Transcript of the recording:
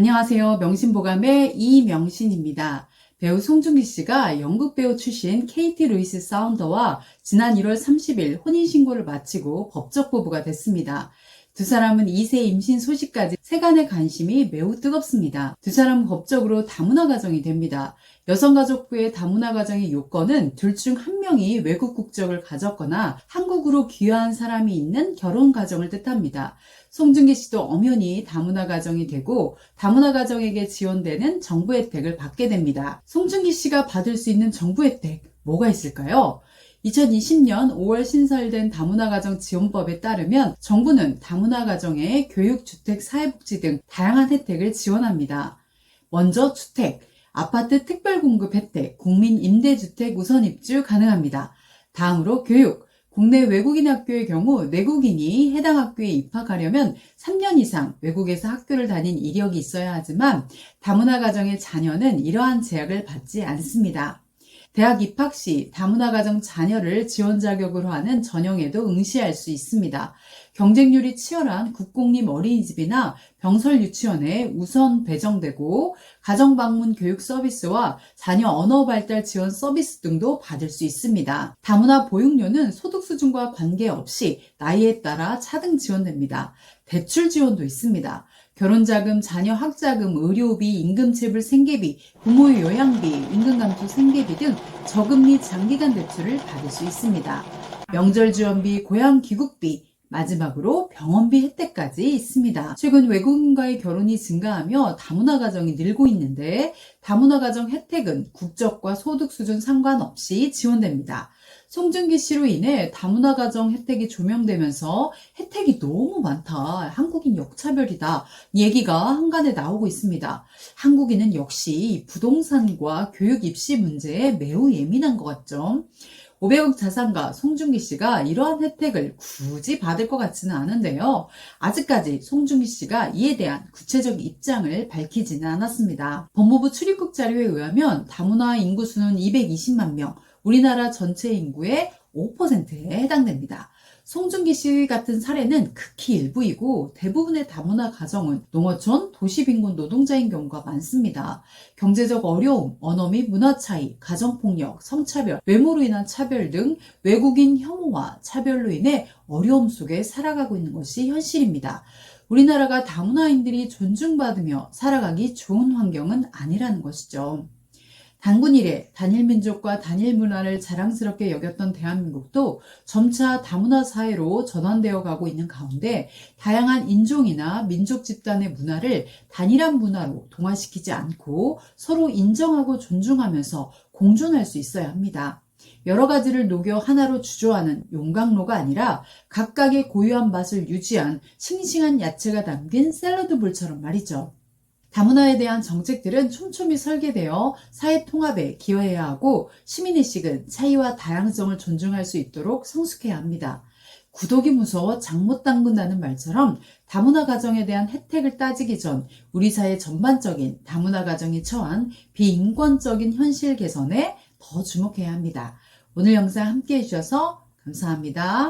안녕하세요. 명신보감의 이명신입니다. 배우 송중기 씨가 연극 배우 출신 KT 루이스 사운더와 지난 1월 30일 혼인신고를 마치고 법적 부부가 됐습니다. 두 사람은 2세 임신 소식까지 세간의 관심이 매우 뜨겁습니다. 두 사람은 법적으로 다문화 가정이 됩니다. 여성가족부의 다문화 가정의 요건은 둘 중 한 명이 외국 국적을 가졌거나 한국으로 귀화한 사람이 있는 결혼 가정을 뜻합니다. 송중기 씨도 엄연히 다문화 가정이 되고 다문화 가정에게 지원되는 정부 혜택을 받게 됩니다. 송중기 씨가 받을 수 있는 정부 혜택 뭐가 있을까요? 2020년 5월 신설된 다문화 가정 지원법에 따르면 정부는 다문화 가정의 교육, 주택, 사회복지 등 다양한 혜택을 지원합니다. 먼저 주택, 아파트 특별 공급 혜택, 국민 임대주택 우선 입주 가능합니다. 다음으로 교육, 국내 외국인 학교의 경우 내국인이 해당 학교에 입학하려면 3년 이상 외국에서 학교를 다닌 이력이 있어야 하지만 다문화 가정의 자녀는 이러한 제약을 받지 않습니다. 대학 입학 시 다문화 가정 자녀를 지원 자격으로 하는 전형에도 응시할 수 있습니다. 경쟁률이 치열한 국공립 어린이집이나 병설 유치원에 우선 배정되고 가정 방문 교육 서비스와 자녀 언어 발달 지원 서비스 등도 받을 수 있습니다. 다문화 보육료는 소득 수준과 관계없이 나이에 따라 차등 지원됩니다. 대출 지원도 있습니다. 결혼자금, 자녀 학자금, 의료비, 임금체불 생계비, 부모의 요양비, 임금감투 생계비 등 저금리 장기간 대출을 받을 수 있습니다. 명절 지원비, 고향 귀국비, 마지막으로 병원비 혜택까지 있습니다. 최근 외국인과의 결혼이 증가하며 다문화 가정이 늘고 있는데 다문화 가정 혜택은 국적과 소득 수준 상관없이 지원됩니다. 송중기 씨로 인해 다문화 가정 혜택이 조명되면서 혜택이 너무 많다. 한국인 역차별이다. 얘기가 한간에 나오고 있습니다. 한국인은 역시 부동산과 교육 입시 문제에 매우 예민한 것 같죠. 500억 자산가 송중기 씨가 이러한 혜택을 굳이 받을 것 같지는 않은데요. 아직까지 송중기 씨가 이에 대한 구체적 입장을 밝히지는 않았습니다. 법무부 출입국 자료에 의하면 다문화 인구 수는 220만 명, 우리나라 전체 인구의 5%에 해당됩니다. 송중기 씨 같은 사례는 극히 일부이고 대부분의 다문화 가정은 농어촌, 도시빈곤 노동자인 경우가 많습니다. 경제적 어려움, 언어 및 문화 차이, 가정폭력, 성차별, 외모로 인한 차별 등 외국인 혐오와 차별로 인해 어려움 속에 살아가고 있는 것이 현실입니다. 우리나라가 다문화인들이 존중받으며 살아가기 좋은 환경은 아니라는 것이죠. 단군 이래 단일 민족과 단일 문화를 자랑스럽게 여겼던 대한민국도 점차 다문화 사회로 전환되어 가고 있는 가운데 다양한 인종이나 민족 집단의 문화를 단일한 문화로 동화시키지 않고 서로 인정하고 존중하면서 공존할 수 있어야 합니다. 여러 가지를 녹여 하나로 주조하는 용광로가 아니라 각각의 고유한 맛을 유지한 싱싱한 야채가 담긴 샐러드 볼처럼 말이죠. 다문화에 대한 정책들은 촘촘히 설계되어 사회 통합에 기여해야 하고 시민의식은 차이와 다양성을 존중할 수 있도록 성숙해야 합니다. 구독이 무서워 장못 담근다는 말처럼 다문화 가정에 대한 혜택을 따지기 전 우리 사회 전반적인 다문화 가정이 처한 비인권적인 현실 개선에 더 주목해야 합니다. 오늘 영상 함께 해주셔서 감사합니다.